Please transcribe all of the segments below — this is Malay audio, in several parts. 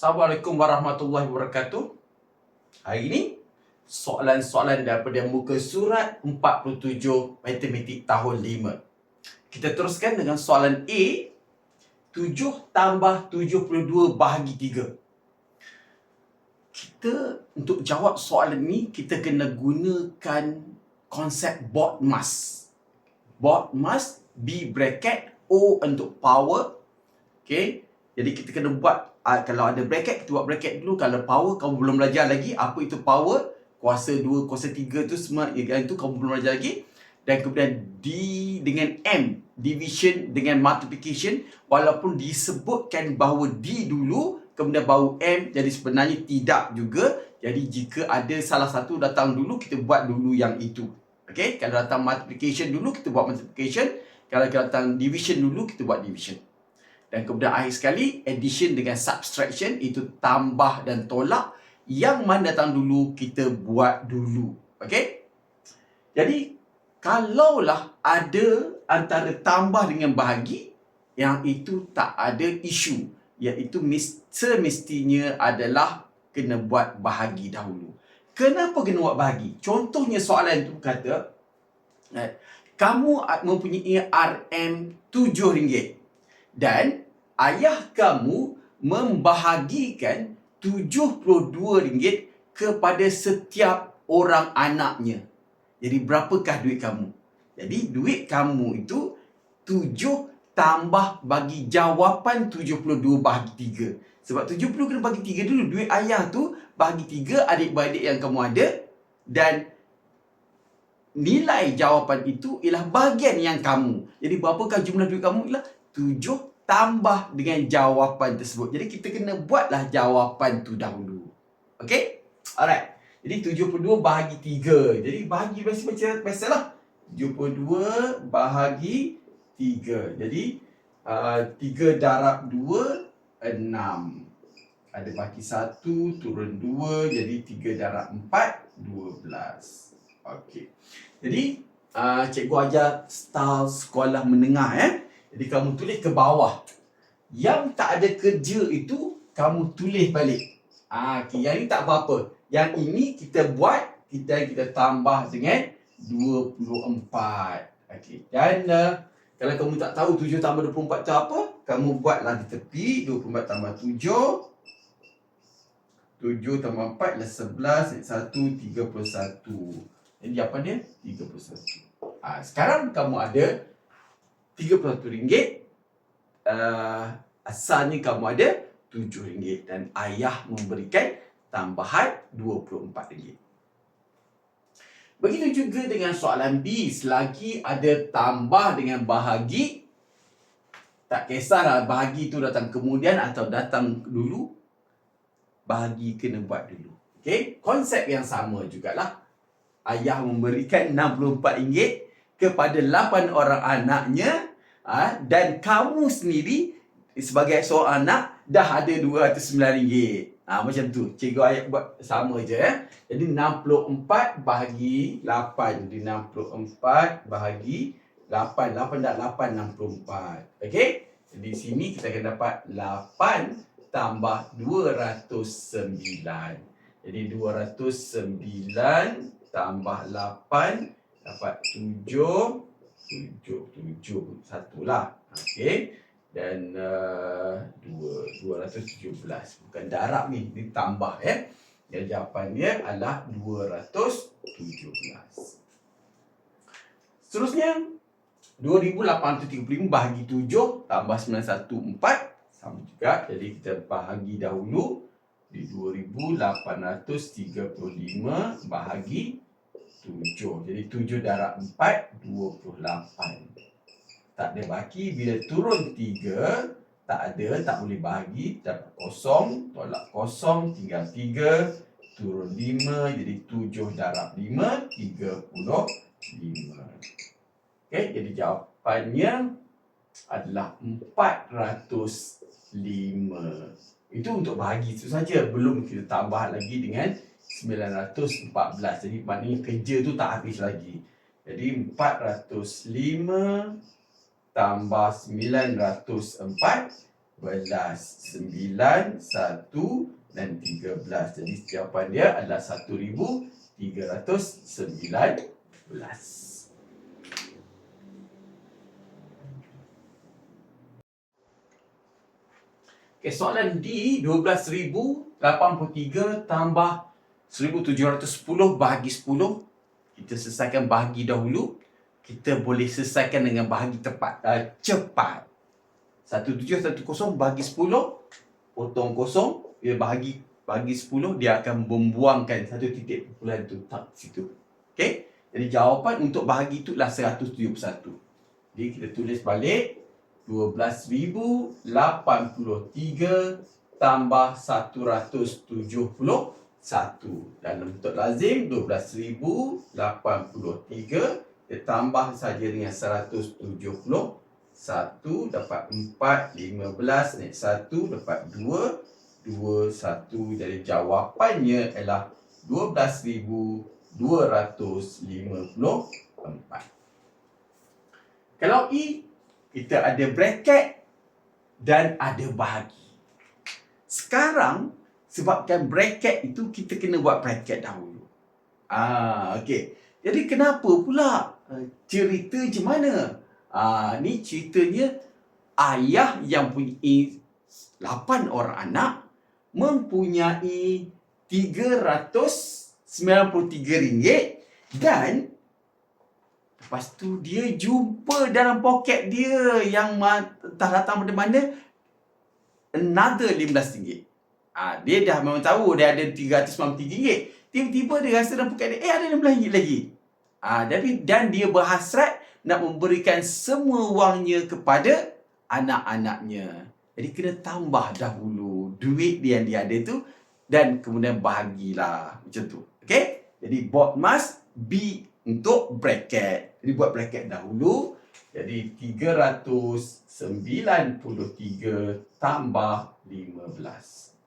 Assalamualaikum warahmatullahi wabarakatuh. Hari ini soalan-soalan daripada muka surat 47 matematik tahun 5. Kita teruskan dengan soalan A 7 tambah 72 bahagi 3. Kita untuk jawab soalan ni kita kena gunakan konsep BODMAS. BODMAS B bracket O untuk power. Okay. Jadi kita kena buat uh, kalau ada bracket kita buat bracket dulu. Kalau power kamu belum belajar lagi apa itu power? Kuasa 2 kuasa 3 tu semua yang itu kamu belum belajar lagi. Dan kemudian D dengan M division dengan multiplication. Walaupun disebutkan bahawa D dulu kemudian baru M jadi sebenarnya tidak juga. Jadi jika ada salah satu datang dulu kita buat dulu yang itu. Okey? Kalau datang multiplication dulu kita buat multiplication. Kalau datang division dulu kita buat division dan kemudian akhir sekali addition dengan subtraction itu tambah dan tolak yang mana datang dulu kita buat dulu. Okey? Jadi kalaulah ada antara tambah dengan bahagi yang itu tak ada isu iaitu semestinya adalah kena buat bahagi dahulu. Kenapa kena buat bahagi? Contohnya soalan itu kata eh, kamu mempunyai RM RM7 dan ayah kamu membahagikan RM72 kepada setiap orang anaknya. Jadi berapakah duit kamu? Jadi duit kamu itu 7 tambah bagi jawapan 72 bahagi 3. Sebab 70 kena bagi 3 dulu. Duit ayah tu bagi 3 adik-beradik yang kamu ada. Dan nilai jawapan itu ialah bahagian yang kamu. Jadi berapakah jumlah duit kamu? Ialah 7 tambah dengan jawapan tersebut. Jadi kita kena buatlah jawapan tu dahulu. Okey? Alright. Jadi 72 bahagi 3. Jadi bahagi biasa macam biasalah. 72 bahagi 3. Jadi uh, 3 darab 2 6. Ada baki 1 turun 2 jadi 3 darab 4 12. Okey. Jadi uh, cikgu ajar style sekolah menengah eh. Jadi kamu tulis ke bawah. Yang tak ada kerja itu kamu tulis balik. Ah, okay. yang ini tak apa-apa. Yang ini kita buat, kita kita tambah dengan 24. Okey. Dan uh, kalau kamu tak tahu 7 tambah 24 tu apa, kamu buatlah di tepi 24 tambah 7. 7 tambah 4 adalah 11, 1, 31. Jadi apa dia? 31. Ah, sekarang kamu ada RM31 uh, asalnya kamu ada RM7 dan ayah memberikan tambahan RM24 begitu juga dengan soalan B selagi ada tambah dengan bahagi tak kisahlah bahagi itu datang kemudian atau datang dulu bahagi kena buat dulu. Okey? Konsep yang sama jugalah. Ayah memberikan RM64 kepada 8 orang anaknya ha, dan kamu sendiri sebagai seorang anak dah ada RM209. Ha, macam tu. Cikgu ayat buat sama je. Eh. Jadi 64 bahagi 8. Jadi 64 bahagi 8. 8 dah 8, 64. Okey? Jadi sini kita akan dapat 8 tambah 209. Jadi 209 tambah 8 dapat 7 tujuh tujuh satu lah. Okey. Dan uh, dua ratus tujuh belas. Bukan darab ni ditambah ya. Yang jawapannya adalah dua ratus tujuh belas. Seterusnya dua ribu lapan ratus tiga puluh lima bahagi tujuh tambah sembilan satu empat. Sama juga jadi kita bahagi dahulu di dua ribu lapan ratus tiga puluh lima bahagi tujuh. Jadi tujuh darab empat, dua puluh lapan. Tak ada baki. Bila turun tiga, tak ada, tak boleh bahagi. Dapat kosong, tolak kosong, tinggal tiga. Turun lima, jadi tujuh darab lima, tiga puluh lima. Okay, jadi jawapannya adalah empat ratus lima. Itu untuk bahagi itu saja. Belum kita tambah lagi dengan 914. Jadi maknanya kerja tu tak habis lagi. Jadi 405 tambah 904 9, 1 dan 13. Jadi jawapan dia adalah 1319. Okay, soalan D 12,083 tambah 1,710 bahagi 10. Kita selesaikan bahagi dahulu. Kita boleh selesaikan dengan bahagi tepat, uh, cepat. 1710 bahagi 10, potong kosong, dia bahagi bahagi 10, dia akan membuangkan satu titik kumpulan tu tak situ. Okay? Jadi jawapan untuk bahagi itu adalah 171. Jadi kita tulis balik 12,083 tambah 171. Dalam bentuk lazim 12,083 ditambah saja dengan 171 dapat 4, 15 naik 1 dapat 2, 2, 1. Jadi jawapannya ialah 12,254. Kalau E kita ada bracket dan ada bahagi. Sekarang sebabkan bracket itu kita kena buat bracket dahulu. Ah, okey. Jadi kenapa pula uh, cerita macam mana? Ah, ni ceritanya ayah yang punya 8 orang anak mempunyai 393 ringgit dan Lepas tu dia jumpa dalam poket dia yang entah datang dari mana another RM15. Ha, dia dah memang tahu dia ada RM393. Tiba-tiba dia rasa dalam poket dia, eh ada RM16 lagi. Ha, tapi, dan dia berhasrat nak memberikan semua wangnya kepada anak-anaknya. Jadi kena tambah dahulu duit dia yang dia ada tu dan kemudian bahagilah macam tu. Okay? Jadi bot must be untuk bracket. Jadi buat bracket dahulu. Jadi 393 tambah 15.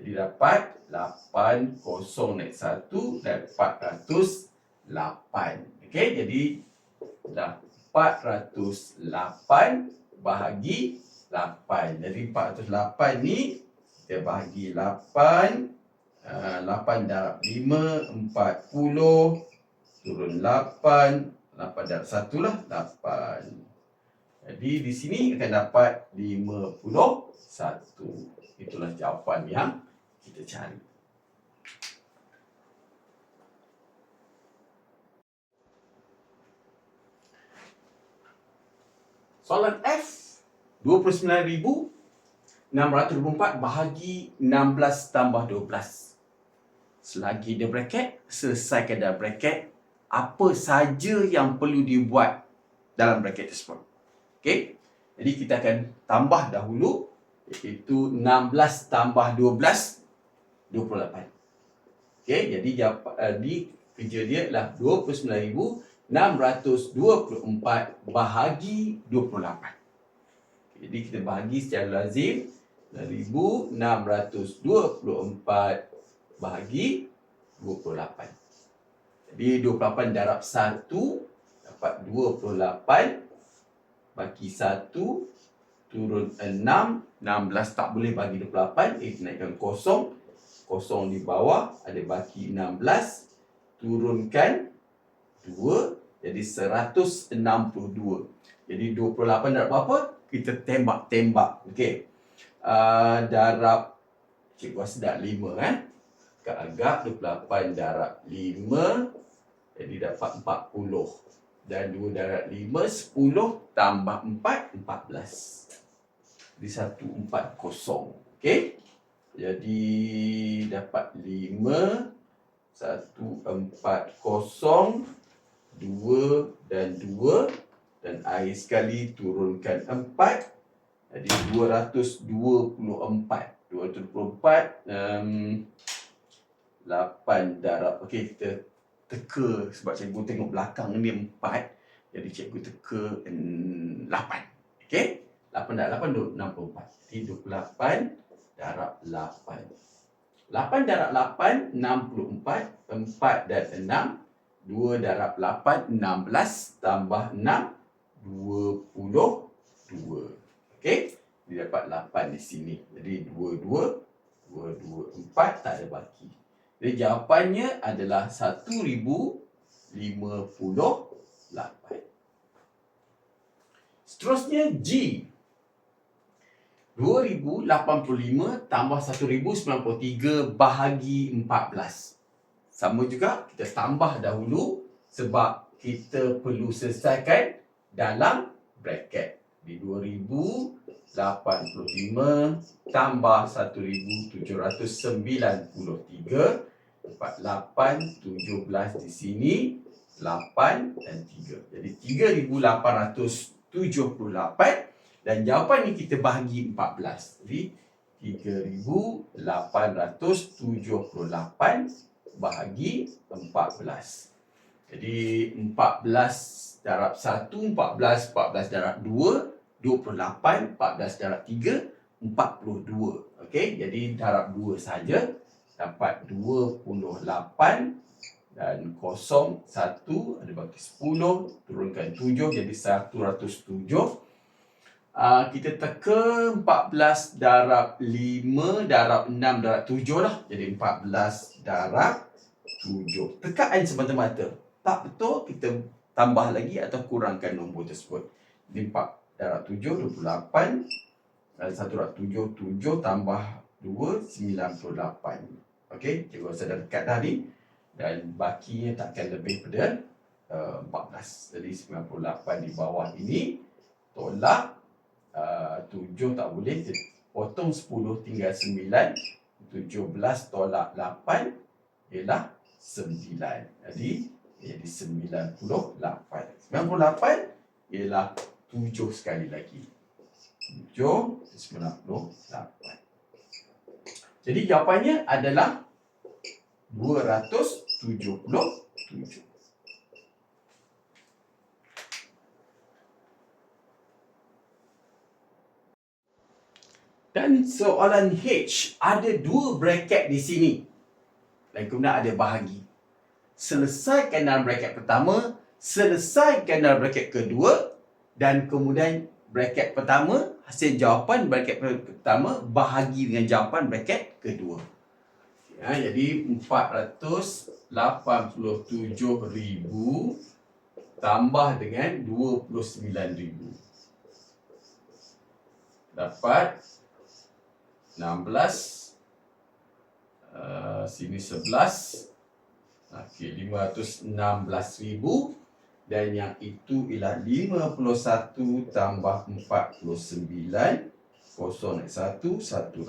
Jadi dapat 8 kosong naik 1 dan 408. Okey, jadi dah 408 bahagi 8. Jadi 408 ni kita bahagi 8 8 darab 5 40 turun 8 8 darab 1 lah 8 jadi di sini akan dapat 51 itulah jawapan yang kita cari soalan F 29,624 bahagi 16 tambah 12 selagi dia bracket selesaikan dah bracket apa saja yang perlu dibuat dalam bracket tersebut. Okey. Jadi kita akan tambah dahulu iaitu 16 tambah 12 28. Okey, jadi uh, di kerja dia adalah 29624 bahagi 28. Jadi kita bahagi secara lazim 1624 bahagi 28. Jadi 28 darab 1 dapat 28 bagi 1 turun 6 16 tak boleh bagi 28 eh naikkan kosong kosong di bawah ada baki 16 turunkan 2 jadi 162 jadi 28 darab berapa kita tembak-tembak okey uh, darab cikgu rasa dah 5 eh agak 28 darab 5 jadi dapat 40. Dan 2 darab 5, 10 tambah 4, 14. Jadi 1, 4, kosong. Okey. Jadi dapat 5, 1, 4, kosong. 2 dan 2. Dan akhir sekali turunkan 4. Jadi 224. 224. Um, 8 darab. Okey, kita teka sebab cikgu tengok belakang ni empat jadi cikgu teka lapan okey lapan darab lapan duduk enam puluh empat jadi dua lapan darab lapan lapan darab lapan enam puluh empat empat dan enam dua darab lapan enam belas tambah enam dua puluh dua okey dia dapat 8 di sini. Jadi 2, 2, 2, 2, 4 tak ada baki. Jadi jawapannya adalah 1058. Seterusnya G. 2085 tambah 1093 bahagi 14. Sama juga kita tambah dahulu sebab kita perlu selesaikan dalam bracket. Di 2085 tambah 1793 dapat 8, 17 di sini 8 dan 3. Jadi 3878 dan jawapan ni kita bahagi 14. Jadi 3878 bahagi 14. Jadi 14 darab 1, 14, 14 darab 2, 28, 14 darab 3, 42. Okey, jadi darab 2 saja dapat 28 dan kosong 1 ada bagi 10 turunkan 7 jadi 107 Uh, kita teka 14 darab 5 darab 6 darab 7 lah. Jadi 14 darab 7. Tekaan semata-mata. Tak betul, kita tambah lagi atau kurangkan nombor tersebut. Jadi 4 darab 7, 28. Dan 1 darab 7, 7 tambah 2, 98. Okey, cikgu rasa dah dekat dah ni. Dan bakinya takkan lebih pada uh, 14. Jadi 98 di bawah ini. Tolak Ah, tujuh tak boleh. Potong sepuluh tinggal sembilan. Tujuh belas tolak lapan ialah sembilan. Jadi jadi sembilan puluh lapan. Sembilan puluh lapan ialah tujuh sekali lagi. Tujuh sembilan puluh lapan. Jadi jawapannya adalah dua ratus tujuh puluh tujuh. Dan soalan H ada dua bracket di sini. Dan kemudian ada bahagi. Selesaikan dalam bracket pertama, selesaikan dalam bracket kedua dan kemudian bracket pertama, hasil jawapan bracket pertama bahagi dengan jawapan bracket kedua. Ya, jadi 487,000 tambah dengan 29,000. Dapat 16 uh, sini 11 okey 516,000 dan yang itu ialah 51 tambah 49 kosong 1 100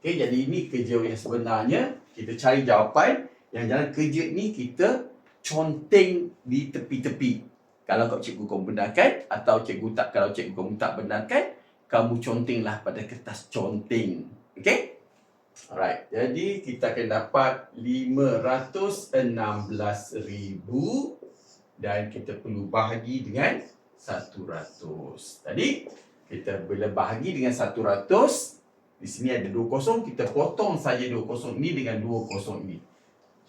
okey jadi ini kerja yang sebenarnya kita cari jawapan. Yang dalam kerja ni kita conteng di tepi-tepi. Kalau kau cikgu kau benarkan atau cikgu tak kalau cikgu kau tak benarkan kamu contenglah pada kertas conteng. Okey? Alright. Jadi kita akan dapat 516,000 dan kita perlu bahagi dengan 100. Tadi kita bila bahagi dengan 100 di sini ada dua kosong kita potong saja dua kosong ini dengan dua kosong ini.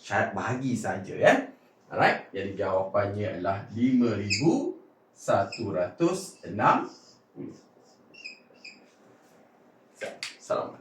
Syarat bahagi saja ya. Alright. Jadi jawapannya adalah 5160. testa dem.